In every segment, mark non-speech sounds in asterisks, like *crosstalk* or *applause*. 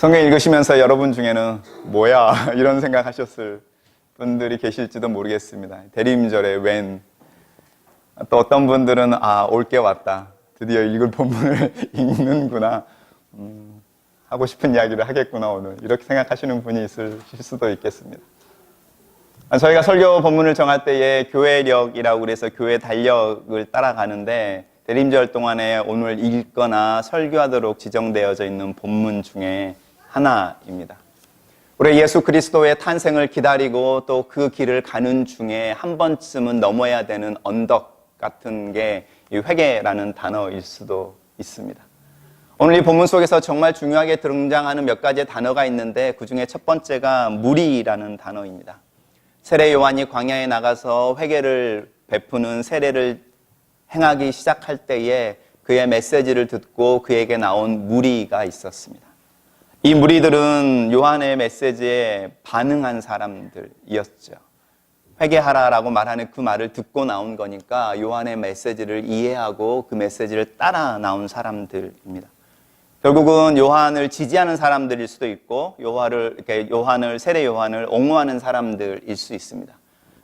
성경 읽으시면서 여러분 중에는 뭐야 *laughs* 이런 생각하셨을 분들이 계실지도 모르겠습니다. 대림절에 웬 또 어떤 분들은 아 올 게 왔다 드디어 읽을 본문을 *laughs* 읽는구나 음, 하고 싶은 이야기를 하겠구나 오늘 이렇게 생각하시는 분이 있으실 수도 있겠습니다. 아, 저희가 설교 본문을 정할 때에 교회력이라고 그래서 교회 달력을 따라가는데 대림절 동안에 오늘 읽거나 설교하도록 지정되어져 있는 본문 중에 하나입니다. 우리 예수 그리스도의 탄생을 기다리고 또 그 길을 가는 중에 한 번쯤은 넘어야 되는 언덕 같은 게이 회개라는 단어일 수도 있습니다. 오늘 이 본문 속에서 정말 중요하게 등장하는 몇 가지의 단어가 있는데 그 중에 첫 번째가 무리라는 단어입니다. 세례 요한이 광야에 나가서 회개를 베푸는 세례를 행하기 시작할 때에 그의 메시지를 듣고 그에게 나온 무리가 있었습니다. 이 무리들은 요한의 메시지에 반응한 사람들이었죠. 회개하라라고 말하는 그 말을 듣고 나온 거니까 요한의 메시지를 이해하고 그 메시지를 따라 나온 사람들입니다. 결국은 요한을 지지하는 사람들일 수도 있고 요한을 이렇게 요한을 세례 요한을 옹호하는 사람들일 수 있습니다.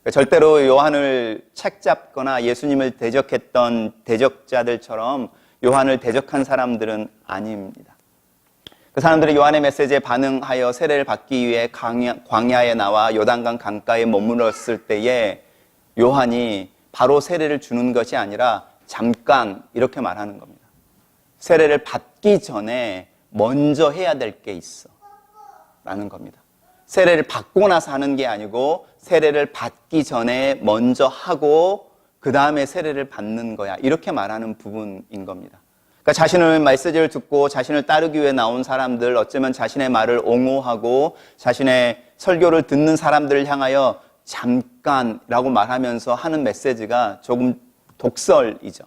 그러니까 절대로 요한을 책잡거나 예수님을 대적했던 대적자들처럼 요한을 대적한 사람들은 아닙니다. 그 사람들이 요한의 메시지에 반응하여 세례를 받기 위해 광야, 광야에 나와 요단강 강가에 머물렀을 때에 요한이 바로 세례를 주는 것이 아니라 잠깐 이렇게 말하는 겁니다. 세례를 받기 전에 먼저 해야 될 게 있어. 라는 겁니다. 세례를 받고 나서 하는 게 아니고 세례를 받기 전에 먼저 하고 그 다음에 세례를 받는 거야. 이렇게 말하는 부분인 겁니다. 그러니까 자신을 메시지를 듣고 자신을 따르기 위해 나온 사람들, 어쩌면 자신의 말을 옹호하고 자신의 설교를 듣는 사람들을 향하여 잠깐이라고 말하면서 하는 메시지가 조금 독설이죠.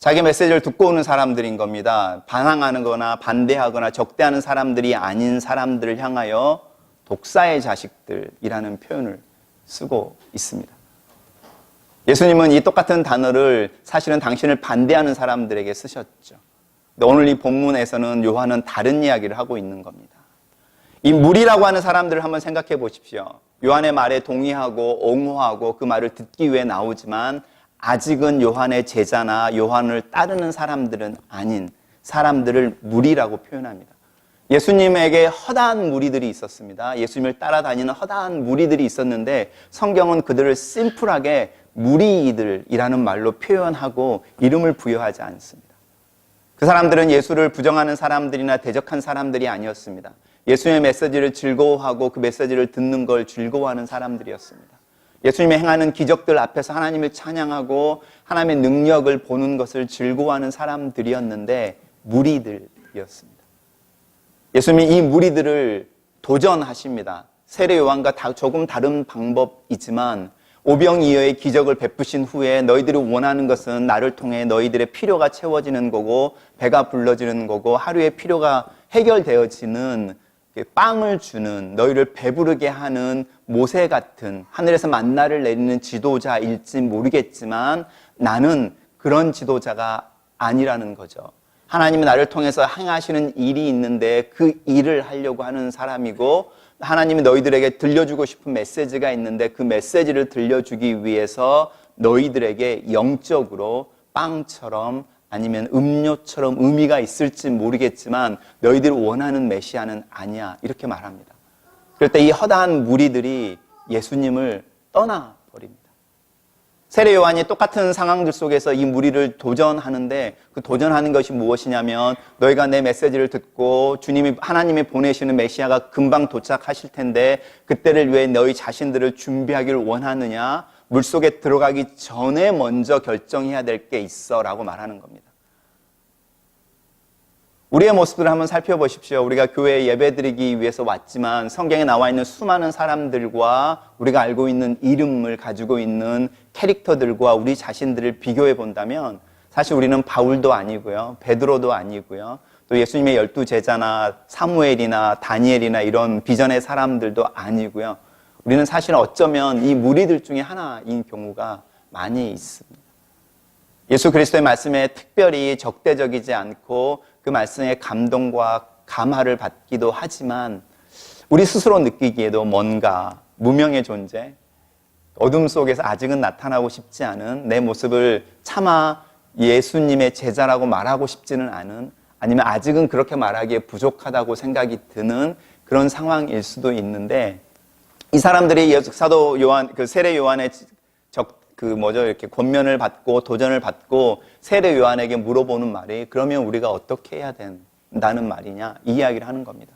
자기 메시지를 듣고 오는 사람들인 겁니다. 반항하는 거나 반대하거나 적대하는 사람들이 아닌 사람들을 향하여 독사의 자식들이라는 표현을 쓰고 있습니다. 예수님은 이 똑같은 단어를 사실은 당신을 반대하는 사람들에게 쓰셨죠. 근데 오늘 이 본문에서는 요한은 다른 이야기를 하고 있는 겁니다. 이 무리라고 하는 사람들을 한번 생각해 보십시오. 요한의 말에 동의하고 옹호하고 그 말을 듣기 위해 나오지만 아직은 요한의 제자나 요한을 따르는 사람들은 아닌 사람들을 무리라고 표현합니다. 예수님에게 허다한 무리들이 있었습니다. 예수님을 따라다니는 허다한 무리들이 있었는데 성경은 그들을 심플하게 무리들이라는 말로 표현하고 이름을 부여하지 않습니다. 그 사람들은 예수를 부정하는 사람들이나 대적한 사람들이 아니었습니다. 예수님의 메시지를 즐거워하고 그 메시지를 듣는 걸 즐거워하는 사람들이었습니다. 예수님이 행하는 기적들 앞에서 하나님을 찬양하고 하나님의 능력을 보는 것을 즐거워하는 사람들이었는데 무리들이었습니다. 예수님이 이 무리들을 도전하십니다. 세례 요한과 조금 다른 방법이지만 오병이어의 기적을 베푸신 후에 너희들이 원하는 것은 나를 통해 너희들의 필요가 채워지는 거고 배가 불러지는 거고 하루의 필요가 해결되어지는 빵을 주는 너희를 배부르게 하는 모세 같은 하늘에서 만나를 내리는 지도자일지 모르겠지만 나는 그런 지도자가 아니라는 거죠. 하나님이 나를 통해서 행하시는 일이 있는데 그 일을 하려고 하는 사람이고 하나님이 너희들에게 들려주고 싶은 메시지가 있는데 그 메시지를 들려주기 위해서 너희들에게 영적으로 빵처럼 아니면 음료처럼 의미가 있을지 모르겠지만 너희들이 원하는 메시아는 아니야. 이렇게 말합니다. 그럴 때 이 허다한 무리들이 예수님을 떠나버립니다. 세례 요한이 똑같은 상황들 속에서 이 무리를 도전하는데 그 도전하는 것이 무엇이냐면 너희가 내 메시지를 듣고 주님이 하나님이 보내시는 메시아가 금방 도착하실 텐데 그때를 위해 너희 자신들을 준비하기를 원하느냐 물속에 들어가기 전에 먼저 결정해야 될 게 있어라고 말하는 겁니다. 우리의 모습들을 한번 살펴보십시오. 우리가 교회에 예배드리기 위해서 왔지만 성경에 나와 있는 수많은 사람들과 우리가 알고 있는 이름을 가지고 있는 캐릭터들과 우리 자신들을 비교해 본다면 사실 우리는 바울도 아니고요. 베드로도 아니고요. 또 예수님의 열두 제자나 사무엘이나 다니엘이나 이런 비전의 사람들도 아니고요. 우리는 사실 어쩌면 이 무리들 중에 하나인 경우가 많이 있습니다. 예수 그리스도의 말씀에 특별히 적대적이지 않고 그 말씀에 감동과 감화를 받기도 하지만 우리 스스로 느끼기에도 뭔가 무명의 존재, 어둠 속에서 아직은 나타나고 싶지 않은 내 모습을 차마 예수님의 제자라고 말하고 싶지는 않은 아니면 아직은 그렇게 말하기에 부족하다고 생각이 드는 그런 상황일 수도 있는데 이 사람들이 예- 사도 요한 그 세례 요한의 적 그 뭐죠 이렇게 권면을 받고 도전을 받고 세례 요한에게 물어보는 말이 그러면 우리가 어떻게 해야 된다는 말이냐 이 이야기를 하는 겁니다.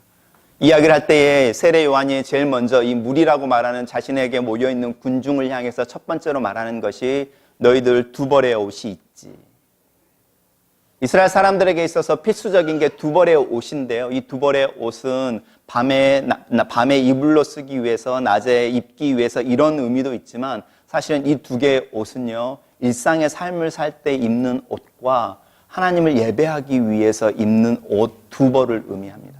이야기를 할 때에 세례 요한이 제일 먼저 이 무리라고 말하는 자신에게 모여 있는 군중을 향해서 첫 번째로 말하는 것이 너희들 두 벌의 옷이 있지. 이스라엘 사람들에게 있어서 필수적인 게 두 벌의 옷인데요. 이 두 벌의 옷은 밤에 밤에 이불로 쓰기 위해서 낮에 입기 위해서 이런 의미도 있지만 사실은 이 두 개의 옷은요. 일상의 삶을 살 때 입는 옷과 하나님을 예배하기 위해서 입는 옷 두 벌을 의미합니다.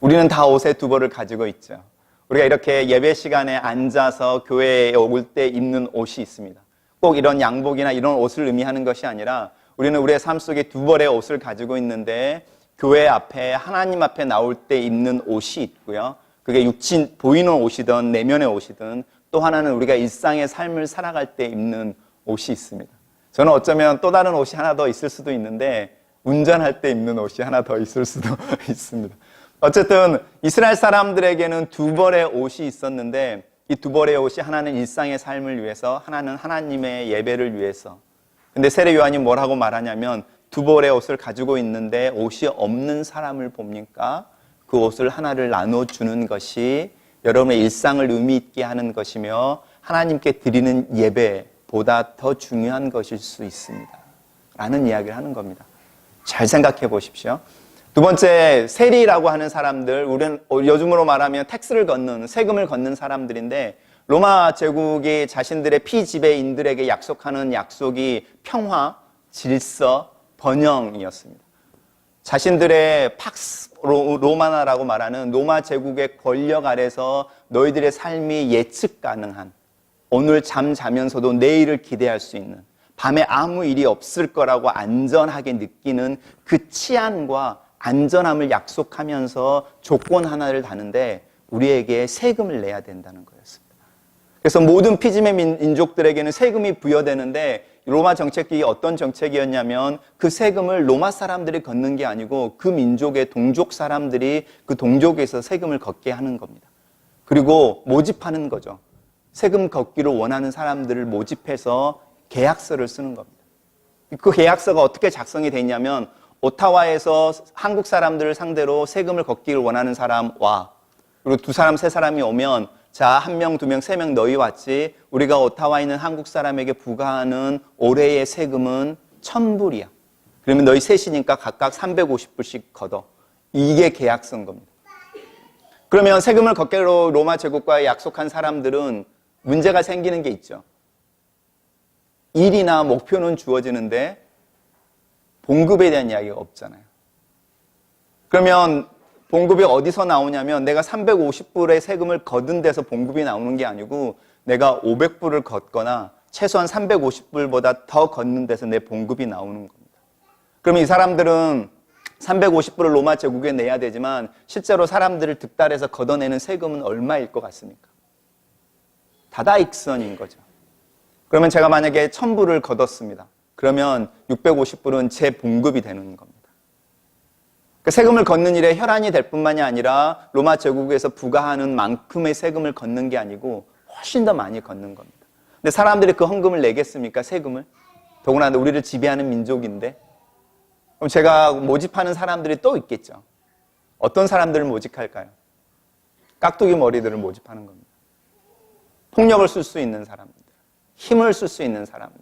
우리는 다 옷의 두 벌을 가지고 있죠. 우리가 이렇게 예배 시간에 앉아서 교회에 올 때 입는 옷이 있습니다. 꼭 이런 양복이나 이런 옷을 의미하는 것이 아니라 우리는 우리의 삶 속에 두 벌의 옷을 가지고 있는데 교회 앞에 하나님 앞에 나올 때 입는 옷이 있고요. 그게 육신 보이는 옷이든 내면의 옷이든 또 하나는 우리가 일상의 삶을 살아갈 때 입는 옷이 있습니다. 저는 어쩌면 또 다른 옷이 하나 더 있을 수도 있는데 운전할 때 입는 옷이 하나 더 있을 수도 *laughs* 있습니다. 어쨌든 이스라엘 사람들에게는 두 벌의 옷이 있었는데 이 두 벌의 옷이 하나는 일상의 삶을 위해서 하나는 하나님의 예배를 위해서 근데 세례 요한이 뭐라고 말하냐면 두 벌의 옷을 가지고 있는데 옷이 없는 사람을 봅니까? 그 옷을 하나를 나눠 주는 것이 여러분의 일상을 의미 있게 하는 것이며 하나님께 드리는 예배보다 더 중요한 것일 수 있습니다. 라는 이야기를 하는 겁니다. 잘 생각해 보십시오. 두 번째, 세리라고 하는 사람들, 우리는 요즘으로 말하면 텍스를 걷는, 세금을 걷는 사람들인데, 로마 제국이 자신들의 피지배인들에게 약속하는 약속이 평화, 질서, 번영이었습니다. 자신들의 팍스 로- 로마나라고 말하는 로마 제국의 권력 아래서 너희들의 삶이 예측 가능한 오늘 잠 자면서도 내일을 기대할 수 있는 밤에 아무 일이 없을 거라고 안전하게 느끼는 그 치안과 안전함을 약속하면서 조건 하나를 다는데 우리에게 세금을 내야 된다는 거였습니다. 그래서 모든 피지메 민- 민족들에게는 세금이 부여되는데 로마 정책이 어떤 정책이었냐면 그 세금을 로마 사람들이 걷는 게 아니고 그 민족의 동족 사람들이 그 동족에서 세금을 걷게 하는 겁니다. 그리고 모집하는 거죠. 세금 걷기를 원하는 사람들을 모집해서 계약서를 쓰는 겁니다. 그 계약서가 어떻게 작성이 됐냐면 오타와에서 한국 사람들을 상대로 세금을 걷기를 원하는 사람 와 그리고 두 사람 세 사람이 오면 자 한 명 두 명 세 명 너희 왔지 우리가 오타와에 있는 한국 사람에게 부과하는 올해의 세금은 천불이야. 그러면 너희 셋이니까 각각 350불씩 걷어. 이게 계약서인 겁니다. 그러면 세금을 걷기로 로마 제국과 약속한 사람들은 문제가 생기는 게 있죠. 일이나 목표는 주어지는데 봉급에 대한 이야기가 없잖아요. 그러면 봉급이 어디서 나오냐면 내가 350불의 세금을 거둔 데서 봉급이 나오는 게 아니고 내가 500불을 걷거나 최소한 350불보다 더 걷는 데서 내 봉급이 나오는 겁니다. 그러면 이 사람들은 350불을 로마 제국에 내야 되지만 실제로 사람들을 득달해서 걷어내는 세금은 얼마일 것 같습니까? 다다익선인 거죠. 그러면 제가 만약에 1000불을 걷었습니다. 그러면 650불은 제 봉급이 되는 겁니다. 그 세금을 걷는 일에 혈안이 될 뿐만이 아니라 로마 제국에서 부과하는 만큼의 세금을 걷는 게 아니고 훨씬 더 많이 걷는 겁니다. 근데 사람들이 그 헌금을 내겠습니까? 세금을? 더구나 우리를 지배하는 민족인데. 그럼 제가 모집하는 사람들이 또 있겠죠. 어떤 사람들을 모집할까요? 깍두기 머리들을 모집하는 겁니다. 폭력을 쓸 수 있는 사람들, 힘을 쓸 수 있는 사람들,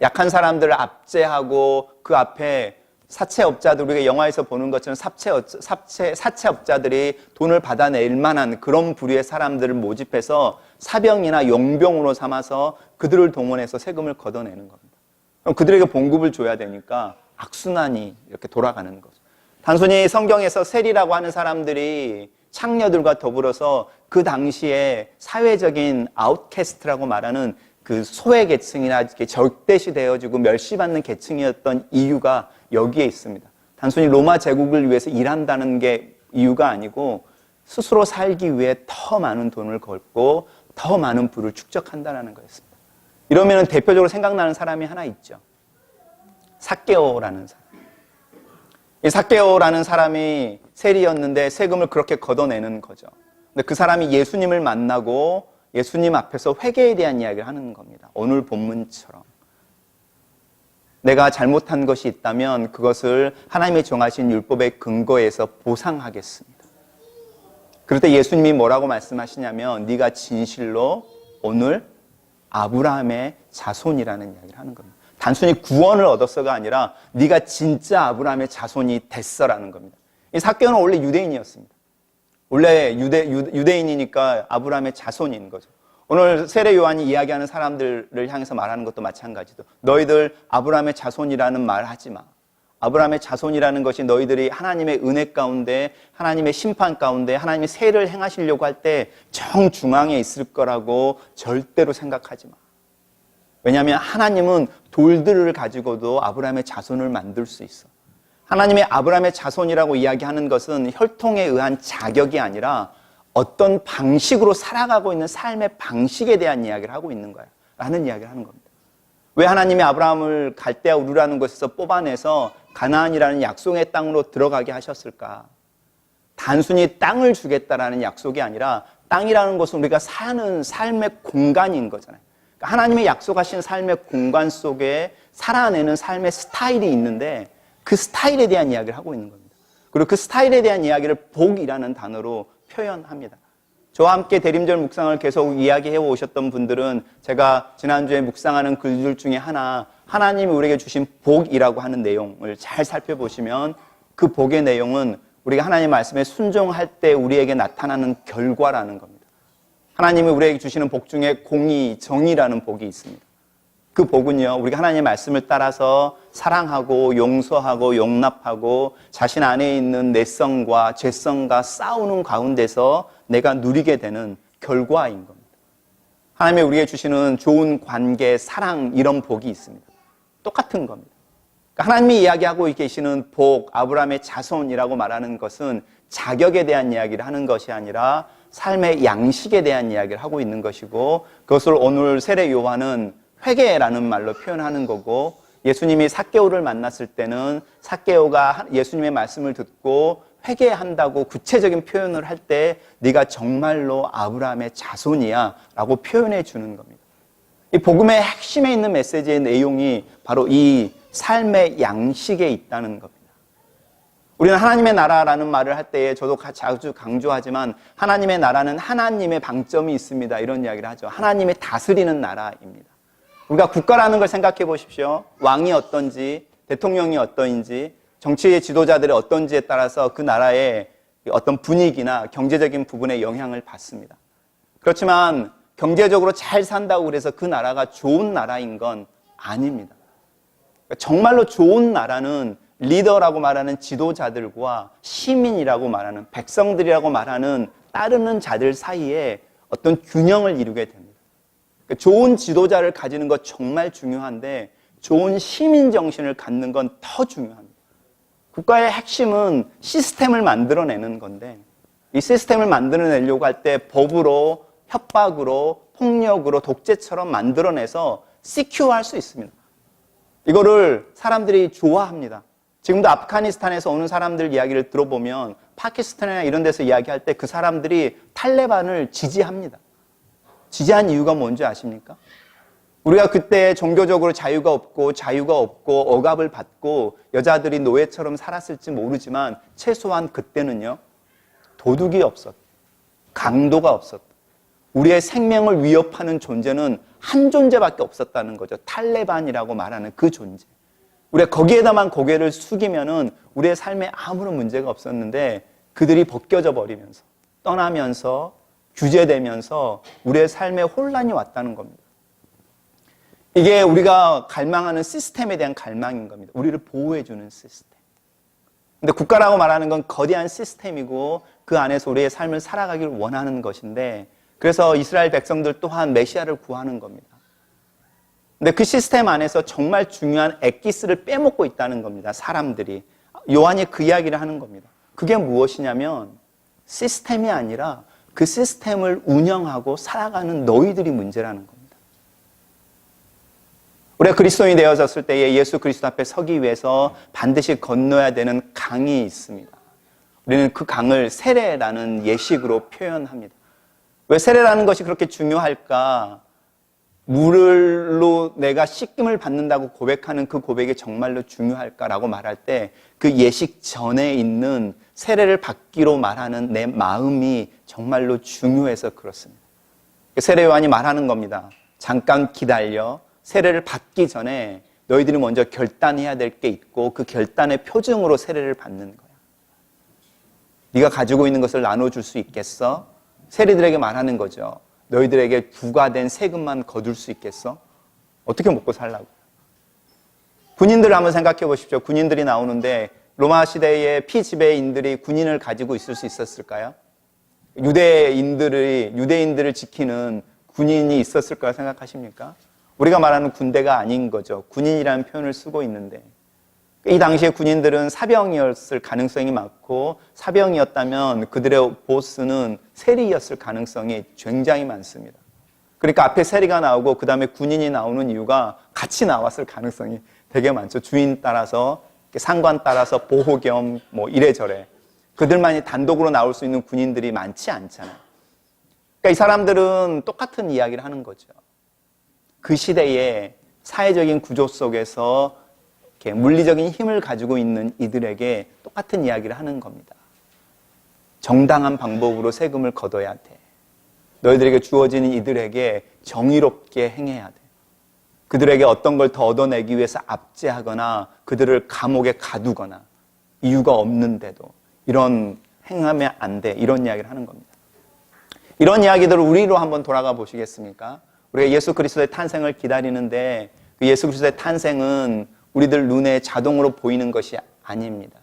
약한 사람들을 압제하고 그 앞에 사채업자들 우리가 영화에서 보는 것처럼 사채 사채 사채업자들이 돈을 받아낼 만한 그런 부류의 사람들을 모집해서 사병이나 용병으로 삼아서 그들을 동원해서 세금을 걷어내는 겁니다. 그럼 그들에게 봉급을 줘야 되니까 악순환이 이렇게 돌아가는 거죠. 단순히 성경에서 세리라고 하는 사람들이 창녀들과 더불어서 그 당시에 사회적인 아웃캐스트라고 말하는 그 소외 계층이나 적대시 되어지고 멸시받는 계층이었던 이유가 여기에 있습니다. 단순히 로마 제국을 위해서 일한다는 게 이유가 아니고 스스로 살기 위해 더 많은 돈을 걸고 더 많은 부를 축적한다는 거였습니다. 이러면 대표적으로 생각나는 사람이 하나 있죠. 사케오라는 사람. 이 사케오라는 사람이 세리였는데 세금을 그렇게 걷어내는 거죠. 근데 그 사람이 예수님을 만나고 예수님 앞에서 회개에 대한 이야기를 하는 겁니다. 오늘 본문처럼. 내가 잘못한 것이 있다면 그것을 하나님의 정하신 율법의 근거에서 보상하겠습니다. 그럴 때 예수님이 뭐라고 말씀하시냐면 네가 진실로 오늘 아브라함의 자손이라는 이야기를 하는 겁니다. 단순히 구원을 얻었어가 아니라 네가 진짜 아브라함의 자손이 됐어라는 겁니다. 이 사케오는 원래 유대인이었습니다. 원래 유대, 유대 인이니까 아브라함의 자손인 거죠. 오늘 세례 요한이 이야기하는 사람들을 향해서 말하는 것도 마찬가지도. 너희들 아브라함의 자손이라는 말 하지 마. 아브라함의 자손이라는 것이 너희들이 하나님의 은혜 가운데, 하나님의 심판 가운데, 하나님의 세를 행하시려고 할 때 정중앙에 있을 거라고 절대로 생각하지 마. 왜냐하면 하나님은 돌들을 가지고도 아브라함의 자손을 만들 수 있어. 하나님의 아브라함의 자손이라고 이야기하는 것은 혈통에 의한 자격이 아니라 어떤 방식으로 살아가고 있는 삶의 방식에 대한 이야기를 하고 있는 거야. 라는 이야기를 하는 겁니다. 왜 하나님이 아브라함을 갈대아 우르라는 곳에서 뽑아내서 가나안이라는 약속의 땅으로 들어가게 하셨을까? 단순히 땅을 주겠다라는 약속이 아니라 땅이라는 것은 우리가 사는 삶의 공간인 거잖아요. 그러니까 하나님의 약속하신 삶의 공간 속에 살아내는 삶의 스타일이 있는데 그 스타일에 대한 이야기를 하고 있는 겁니다. 그리고 그 스타일에 대한 이야기를 복이라는 단어로 표현합니다. 저와 함께 대림절 묵상을 계속 이야기해 오셨던 분들은 제가 지난주에 묵상하는 글들 중에 하나 하나님이 우리에게 주신 복이라고 하는 내용을 잘 살펴보시면 그 복의 내용은 우리가 하나님 말씀에 순종할 때 우리에게 나타나는 결과라는 겁니다. 하나님이 우리에게 주시는 복 중에 공의, 정의라는 복이 있습니다. 그 복은요, 우리가 하나님의 말씀을 따라서 사랑하고 용서하고 용납하고 자신 안에 있는 내성과 죄성과 싸우는 가운데서 내가 누리게 되는 결과인 겁니다. 하나님이 우리에게 주시는 좋은 관계, 사랑, 이런 복이 있습니다. 똑같은 겁니다. 그러니까 하나님이 이야기하고 계시는 복, 아브라함의 자손이라고 말하는 것은 자격에 대한 이야기를 하는 것이 아니라 삶의 양식에 대한 이야기를 하고 있는 것이고 그것을 오늘 세례 요한은 회개라는 말로 표현하는 거고 예수님이 사케오를 만났을 때는 사케오가 예수님의 말씀을 듣고 회개한다고 구체적인 표현을 할 때 네가 정말로 아브라함의 자손이야라고 표현해 주는 겁니다. 이 복음의 핵심에 있는 메시지의 내용이 바로 이 삶의 양식에 있다는 겁니다. 우리는 하나님의 나라라는 말을 할 때에 저도 자주 강조하지만 하나님의 나라는 하나님의 방점이 있습니다. 이런 이야기를 하죠. 하나님의 다스리는 나라입니다. 우리가 국가라는 걸 생각해 보십시오. 왕이 어떤지, 대통령이 어떤지, 정치의 지도자들이 어떤지에 따라서 그 나라의 어떤 분위기나 경제적인 부분에 영향을 받습니다. 그렇지만 경제적으로 잘 산다고 그래서 그 나라가 좋은 나라인 건 아닙니다. 정말로 좋은 나라는 리더라고 말하는 지도자들과 시민이라고 말하는 백성들이라고 말하는 따르는 자들 사이에 어떤 균형을 이루게 됩니다. 그러니까 좋은 지도자를 가지는 것 정말 중요한데 좋은 시민 정신을 갖는 건 더 중요합니다. 국가의 핵심은 시스템을 만들어내는 건데 이 시스템을 만들어내려고 할 때 법으로 협박으로 폭력으로 독재처럼 만들어내서 시큐할 수 있습니다. 이거를 사람들이 좋아합니다. 지금도 아프가니스탄에서 오는 사람들 이야기를 들어보면 파키스탄이나 이런 데서 이야기할 때 그 사람들이 탈레반을 지지합니다. 지지한 이유가 뭔지 아십니까? 우리가 그때 종교적으로 자유가 없고 자유가 없고 억압을 받고 여자들이 노예처럼 살았을지 모르지만 최소한 그때는요 도둑이 없었, 강도가 없었. 우리의 생명을 위협하는 존재는 한 존재밖에 없었다는 거죠. 탈레반이라고 말하는 그 존재. 우리가 거기에다만 고개를 숙이면은 우리의 삶에 아무런 문제가 없었는데 그들이 벗겨져 버리면서 떠나면서 규제되면서 우리의 삶에 혼란이 왔다는 겁니다. 이게 우리가 갈망하는 시스템에 대한 갈망인 겁니다. 우리를 보호해주는 시스템. 근데 국가라고 말하는 건 거대한 시스템이고 그 안에서 우리의 삶을 살아가기를 원하는 것인데 그래서 이스라엘 백성들 또한 메시아를 구하는 겁니다. 근데 그 시스템 안에서 정말 중요한 엑기스를 빼먹고 있다는 겁니다. 사람들이. 요한이 그 이야기를 하는 겁니다. 그게 무엇이냐면 시스템이 아니라 그 시스템을 운영하고 살아가는 너희들이 문제라는 겁니다. 우리가 그리스도인이 되어졌을 때에 예수 그리스도 앞에 서기 위해서 반드시 건너야 되는 강이 있습니다. 우리는 그 강을 세례라는 예식으로 표현합니다. 왜 세례라는 것이 그렇게 중요할까? 물로 내가 씻김을 받는다고 고백하는 그 고백이 정말로 중요할까라고 말할 때 그 예식 전에 있는 세례를 받기로 말하는 내 마음이 정말로 중요해서 그렇습니다. 세례 요한이 말하는 겁니다. 잠깐 기다려. 세례를 받기 전에 너희들이 먼저 결단해야 될 게 있고 그 결단의 표징으로 세례를 받는 거야. 네가 가지고 있는 것을 나눠줄 수 있겠어? 세리들에게 말하는 거죠. 너희들에게 부과된 세금만 거둘 수 있겠어? 어떻게 먹고 살라고? 군인들을 한번 생각해 보십시오. 군인들이 나오는데 로마 시대의 피지배인들이 군인을 가지고 있을 수 있었을까요? 유대인들이 유대인들을 지키는 군인이 있었을 까 생각하십니까? 우리가 말하는 군대가 아닌 거죠. 군인이라는 표현을 쓰고 있는데 이 당시에 군인들은 사병이었을 가능성이 많고 사병이었다면 그들의 보스는 세리였을 가능성이 굉장히 많습니다. 그러니까 앞에 세리가 나오고 그 다음에 군인이 나오는 이유가 같이 나왔을 가능성이 되게 많죠. 주인 따라서 상관 따라서 보호 겸 뭐 이래저래 그들만이 단독으로 나올 수 있는 군인들이 많지 않잖아요. 그러니까 이 사람들은 똑같은 이야기를 하는 거죠. 그 시대의 사회적인 구조 속에서 물리적인 힘을 가지고 있는 이들에게 똑같은 이야기를 하는 겁니다. 정당한 방법으로 세금을 걷어야 돼. 너희들에게 주어지는 이들에게 정의롭게 행해야 돼. 그들에게 어떤 걸 더 얻어내기 위해서 압제하거나 그들을 감옥에 가두거나 이유가 없는데도 이런 행하면 안 돼. 이런 이야기를 하는 겁니다. 이런 이야기들을 우리로 한번 돌아가 보시겠습니까? 우리가 예수 그리스도의 탄생을 기다리는데 그 예수 그리스도의 탄생은 우리들 눈에 자동으로 보이는 것이 아닙니다.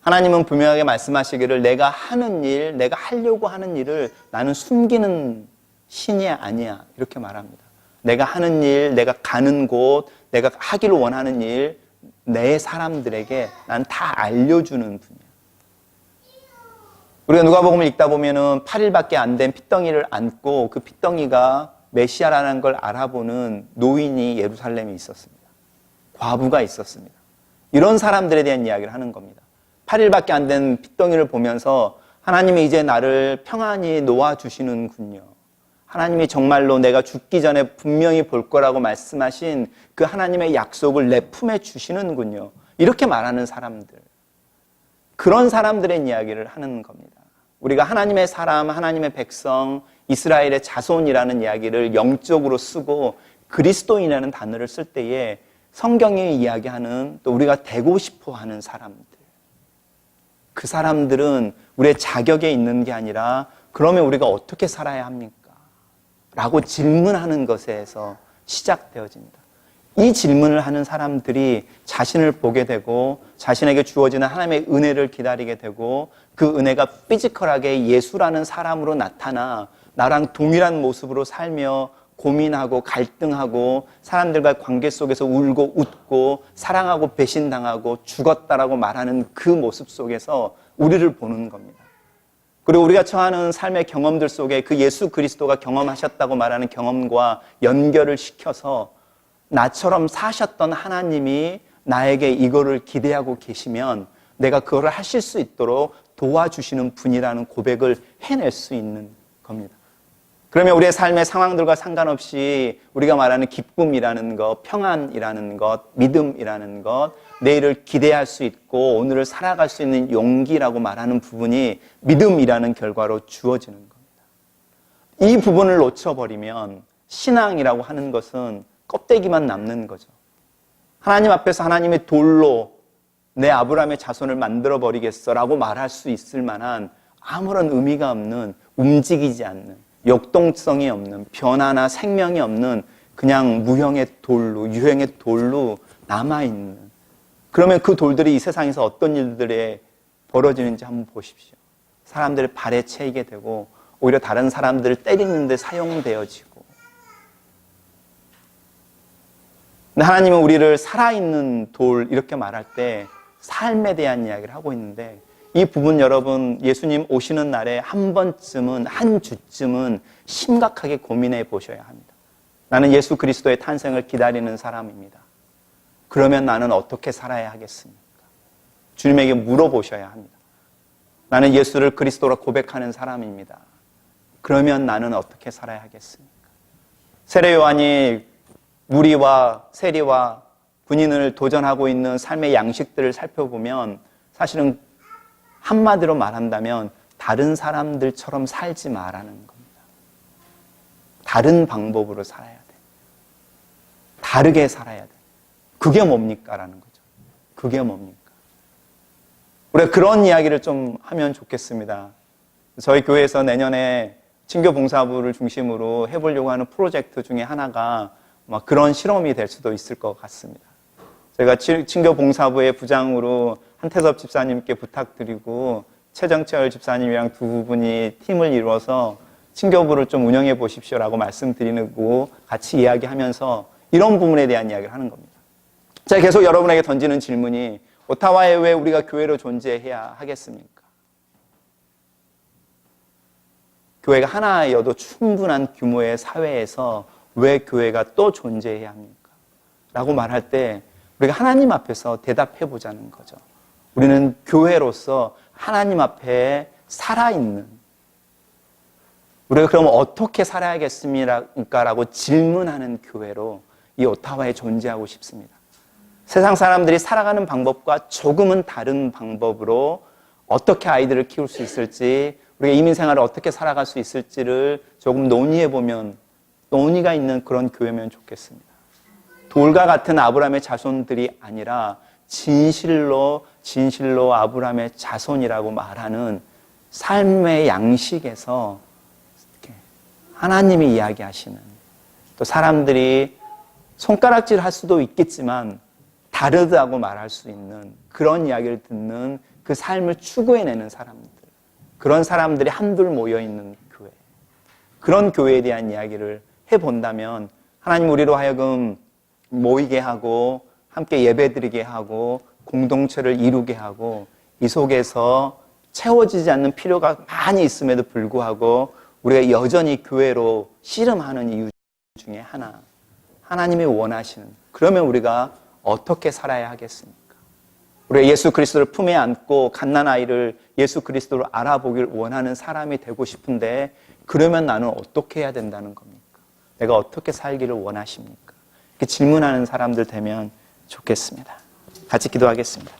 하나님은 분명하게 말씀하시기를 내가 하는 일, 내가 하려고 하는 일을 나는 숨기는 신이 아니야. 이렇게 말합니다. 내가 하는 일, 내가 가는 곳, 내가 하기를 원하는 일, 내 사람들에게 난 다 알려주는 분이야. 우리가 누가복음을 읽다 보면은 8일밖에 안 된 핏덩이를 안고 그 핏덩이가 메시아라는 걸 알아보는 노인이 예루살렘에 있었습니다. 과부가 있었습니다. 이런 사람들에 대한 이야기를 하는 겁니다. 8일밖에 안 된 핏덩이를 보면서 하나님이 이제 나를 평안히 놓아주시는군요. 하나님이 정말로 내가 죽기 전에 분명히 볼 거라고 말씀하신 그 하나님의 약속을 내 품에 주시는군요. 이렇게 말하는 사람들. 그런 사람들의 이야기를 하는 겁니다. 우리가 하나님의 사람, 하나님의 백성, 이스라엘의 자손이라는 이야기를 영적으로 쓰고 그리스도인이라는 단어를 쓸 때에 성경이 이야기하는 또 우리가 되고 싶어 하는 사람들. 그 사람들은 우리의 자격에 있는 게 아니라 그러면 우리가 어떻게 살아야 합니까? 라고 질문하는 것에서 시작되어집니다. 이 질문을 하는 사람들이 자신을 보게 되고 자신에게 주어지는 하나님의 은혜를 기다리게 되고 그 은혜가 피지컬하게 예수라는 사람으로 나타나 나랑 동일한 모습으로 살며 고민하고 갈등하고 사람들과 관계 속에서 울고 웃고 사랑하고 배신당하고 죽었다라고 말하는 그 모습 속에서 우리를 보는 겁니다. 그리고 우리가 처하는 삶의 경험들 속에 그 예수 그리스도가 경험하셨다고 말하는 경험과 연결을 시켜서 나처럼 사셨던 하나님이 나에게 이거를 기대하고 계시면 내가 그거를 하실 수 있도록 도와주시는 분이라는 고백을 해낼 수 있는 겁니다. 그러면 우리의 삶의 상황들과 상관없이 우리가 말하는 기쁨이라는 것, 평안이라는 것, 믿음이라는 것, 내일을 기대할 수 있고 오늘을 살아갈 수 있는 용기라고 말하는 부분이 믿음이라는 결과로 주어지는 겁니다. 이 부분을 놓쳐버리면 신앙이라고 하는 것은 껍데기만 남는 거죠. 하나님 앞에서 하나님의 돌로 내 아브라함의 자손을 만들어 버리겠어라고 말할 수 있을 만한 아무런 의미가 없는 움직이지 않는 역동성이 없는 변화나 생명이 없는 그냥 무형의 돌로 유형의 돌로 남아 있는 그러면 그 돌들이 이 세상에서 어떤 일들에 벌어지는지 한번 보십시오. 사람들의 발에 채이게 되고 오히려 다른 사람들을 때리는데 사용되어지고 하나님은 우리를 살아있는 돌 이렇게 말할 때 삶에 대한 이야기를 하고 있는데 이 부분 여러분 예수님 오시는 날에 한 번쯤은 한 주쯤은 심각하게 고민해 보셔야 합니다. 나는 예수 그리스도의 탄생을 기다리는 사람입니다. 그러면 나는 어떻게 살아야 하겠습니까? 주님에게 물어보셔야 합니다. 나는 예수를 그리스도로 고백하는 사람입니다. 그러면 나는 어떻게 살아야 하겠습니까? 세례 요한이 무리와 세리와 군인을 도전하고 있는 삶의 양식들을 살펴보면 사실은 한마디로 말한다면 다른 사람들처럼 살지 말라는 겁니다. 다른 방법으로 살아야 돼. 다르게 살아야 돼. 그게 뭡니까? 라는 거죠. 그게 뭡니까? 우리가 그런 이야기를 좀 하면 좋겠습니다. 저희 교회에서 내년에 친교 봉사부를 중심으로 해보려고 하는 프로젝트 중에 하나가 막 그런 실험이 될 수도 있을 것 같습니다. 제가 친교 봉사부의 부장으로 한태섭 집사님께 부탁드리고 최정철 집사님이랑 두 분이 팀을 이루어서 친교부를 좀 운영해 보십시오라고 말씀드리고 같이 이야기하면서 이런 부분에 대한 이야기를 하는 겁니다. 제가 계속 여러분에게 던지는 질문이 오타와에 왜 우리가 교회로 존재해야 하겠습니까? 교회가 하나여도 충분한 규모의 사회에서 왜 교회가 또 존재해야 합니까? 라고 말할 때 우리가 하나님 앞에서 대답해 보자는 거죠. 우리는 교회로서 하나님 앞에 살아있는 우리가 그럼 어떻게 살아야겠습니까? 라고 질문하는 교회로 이 오타와에 존재하고 싶습니다. 세상 사람들이 살아가는 방법과 조금은 다른 방법으로 어떻게 아이들을 키울 수 있을지, 우리가 이민 생활을 어떻게 살아갈 수 있을지를 조금 논의해 보면 논의가 있는 그런 교회면 좋겠습니다. 돌과 같은 아브라함의 자손들이 아니라 진실로 진실로 아브라함의 자손이라고 말하는 삶의 양식에서 하나님이 이야기하시는 또 사람들이 손가락질 할 수도 있겠지만 다르다고 말할 수 있는 그런 이야기를 듣는 그 삶을 추구해내는 사람들. 그런 사람들이 한둘 모여 있는 교회. 그런 교회에 대한 이야기를 해본다면 하나님 우리로 하여금 모이게 하고 함께 예배드리게 하고 공동체를 이루게 하고 이 속에서 채워지지 않는 필요가 많이 있음에도 불구하고 우리가 여전히 교회로 씨름하는 이유 중에 하나 하나님이 원하시는 그러면 우리가 어떻게 살아야 하겠습니까? 우리가 예수 그리스도를 품에 안고 갓난아이를 예수 그리스도를 알아보길 원하는 사람이 되고 싶은데 그러면 나는 어떻게 해야 된다는 겁니까? 내가 어떻게 살기를 원하십니까? 질문하는 사람들 되면 좋겠습니다. 같이 기도하겠습니다.